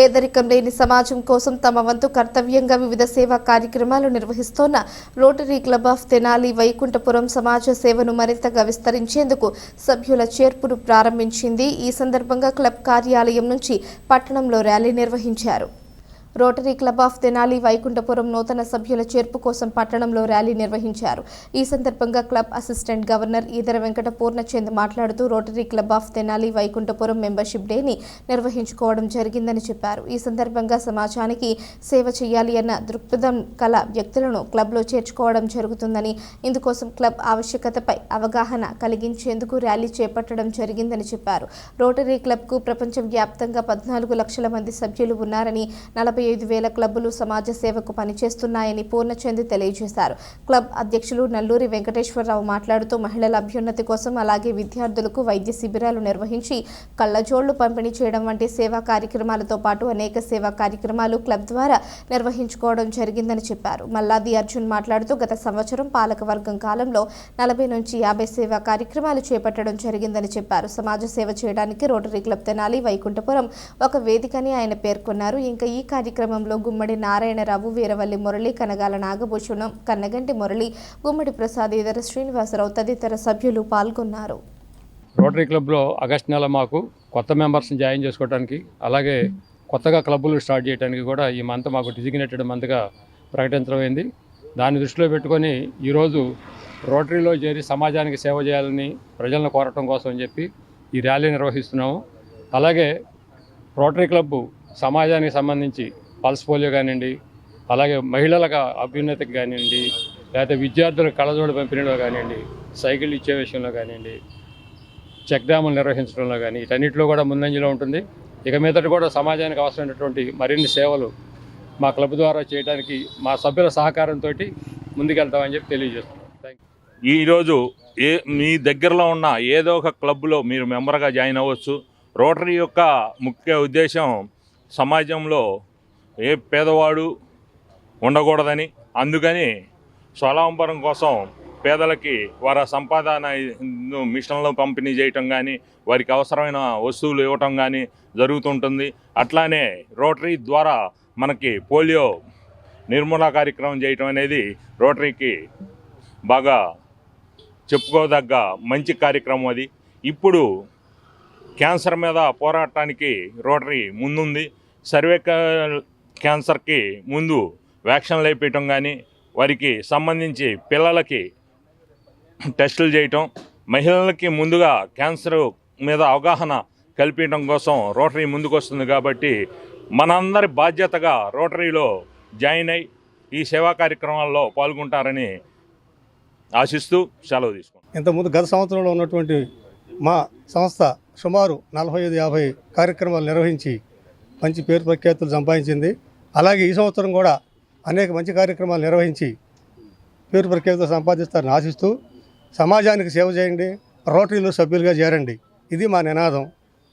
పేదరికం లేని సమాజం కోసం తమ వంతు కర్తవ్యంగా వివిధ సేవా కార్యక్రమాలు నిర్వహిస్తోన్న Rotary club of Tenali Vaikunthapuram సమాజ సేవను మరింతగా విస్తరించేందుకు సభ్యుల చేర్పును ప్రారంభించింది. ఈ సందర్భంగా క్లబ్ కార్యాలయం నుంచి పట్టణంలో ర్యాలీ నిర్వహించారు. Rotary club of Tenali Vaikunthapuram నూతన సభ్యుల చేర్పు కోసం పట్టణంలో ర్యాలీ నిర్వహించారు. ఈ సందర్భంగా club assistant governor Eedara Venkata Purnachand మాట్లాడుతూ Rotary club of Tenali Vaikunthapuram membership డేని నిర్వహించుకోవడం జరిగిందని చెప్పారు. ఈ సందర్భంగా సమాజానికి సేవ చేయాలి అన్న దృక్పథం కల వ్యక్తులను క్లబ్లో చేర్చుకోవడం జరుగుతుందని ఇందుకోసం క్లబ్ ఆవశ్యకతపై అవగాహన కలిగించేందుకు ర్యాలీ చేపట్టడం జరిగిందని చెప్పారు. రోటరీ క్లబ్కు ప్రపంచవ్యాప్తంగా పద్నాలుగు లక్షల మంది సభ్యులు ఉన్నారని నలభై ఐదు వేల క్లబ్బులు సమాజ సేవకు పనిచేస్తున్నాయని పూర్ణచంద్ తెలియజేశారు. క్లబ్ అధ్యక్షులు నల్లూరి వెంకటేశ్వరరావు మాట్లాడుతూ మహిళల అభ్యున్నతి కోసం అలాగే విద్యార్థులకు వైద్య శిబిరాలు నిర్వహించి కళ్ళజోళ్ళు పంపిణీ చేయడం వంటి సేవా కార్యక్రమాలతో పాటు అనేక సేవా కార్యక్రమాలు క్లబ్ ద్వారా నిర్వహించుకోవడం జరిగిందని చెప్పారు. మల్లాది అర్జున్ మాట్లాడుతూ గత సంవత్సరం పాలకవర్గం కాలంలో నలభై నుంచి యాభై సేవా కార్యక్రమాలు చేపట్టడం జరిగిందని చెప్పారు. సమాజ సేవ చేయడానికి రోటరీ క్లబ్ తెనాలి వైకుంఠపురం ఒక వేదికని ఆయన పేర్కొన్నారు. ఇంకా ఈ కార్యక్రమంలో గుమ్మడి నారాయణరావు వీరవల్లి మురళి కనగాల నాగభూషణం కన్నగంటి మురళి గుమ్మడి ప్రసాద్ ఇతర శ్రీనివాసరావు తదితర సభ్యులు పాల్గొన్నారు. రోటరీ క్లబ్లో ఆగస్ట్ నెల మాకు కొత్త మెంబర్స్ని జాయిన్ చేసుకోవడానికి అలాగే కొత్తగా క్లబ్బులు స్టార్ట్ చేయడానికి కూడా ఈ మంత్ మాకు డిజిగ్నేటెడ్ మంత్గా ప్రకటించడం అయింది దాన్ని దృష్టిలో పెట్టుకొని ఈరోజు రోటరీలో చేరి సమాజానికి సేవ చేయాలని ప్రజలను కోరటం కోసం అని చెప్పి ఈ ర్యాలీ నిర్వహిస్తున్నాము. అలాగే రోటరీ క్లబ్బు సమాజానికి సంబంధించి పల్స్ పోలియో కానివ్వండి అలాగే మహిళలకు అభ్యున్నతికి కానివ్వండి లేకపోతే విద్యార్థులకు కళజోడు పంపిణీలో కానివ్వండి సైకిల్ ఇచ్చే విషయంలో కానివ్వండి చెక్ డ్యాములు నిర్వహించడంలో కానీ వీటన్నిటిలో కూడా ముందంజలో ఉంటుంది. ఇక మీదట కూడా సమాజానికి అవసరమైనటువంటి మరిన్ని సేవలు మా క్లబ్ ద్వారా చేయడానికి మా సభ్యుల సహకారంతో ముందుకెళ్తామని చెప్పి తెలియజేస్తున్నాం. ఈరోజు ఏ మీ దగ్గరలో ఉన్న ఏదో ఒక క్లబ్లో మీరు మెంబర్గా జాయిన్ అవ్వచ్చు. రోటరీ యొక్క ముఖ్య ఉద్దేశం సమాజంలో ఏ పేదవాడు ఉండకూడదని అందుకని స్వలాంబరం కోసం పేదలకి వారి సంపాదన మిషన్లు పంపిణీ చేయటం కానీ వారికి అవసరమైన వస్తువులు ఇవ్వటం కానీ జరుగుతుంటుంది. అట్లానే రోటరీ ద్వారా మనకి పోలియో నిర్మూలన కార్యక్రమం చేయటం అనేది రోటరీకి బాగా చెప్పుకోదగ్గ మంచి కార్యక్రమం అది. ఇప్పుడు క్యాన్సర్ మీద పోరాటానికి రోటరీ ముందుంది. సర్వైకల్ క్యాన్సర్కి ముందు వ్యాక్సిన్లు వేయించడం కానీ వారికి సంబంధించి పిల్లలకి టెస్టులు చేయటం మహిళలకి ముందుగా క్యాన్సర్ మీద అవగాహన కల్పించడం కోసం రోటరీ ముందుకు వస్తుంది కాబట్టి మనందరి బాధ్యతగా రోటరీలో జాయిన్ అయి ఈ సేవా కార్యక్రమాల్లో పాల్గొంటారని ఆశిస్తూ సెలవు తీసుకున్నాం ఇంతకుముందు గత సంవత్సరంలో ఉన్నటువంటి మా సంస్థ సుమారు నలభై ఐదు యాభై కార్యక్రమాలు నిర్వహించి మంచి పేరు ప్రఖ్యాతులు సంపాదించింది. అలాగే ఈ సంవత్సరం కూడా అనేక మంచి కార్యక్రమాలు నిర్వహించి పేరు ప్రఖ్యాతులు సంపాదిస్తారని ఆశిస్తూ సమాజానికి సేవ చేయండి రోటరీలో సభ్యులుగా చేరండి. ఇది మా నినాదం.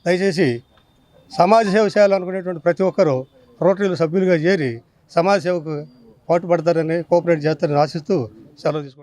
దయచేసి సమాజ సేవ చేయాలనుకునేటువంటి ప్రతి ఒక్కరూ రోటరీలో సభ్యులుగా చేరి సమాజ సేవకు పాటుపడతారని కోఆపరేట్ చేస్తారని ఆశిస్తూ సెలవు తీసుకుంటారు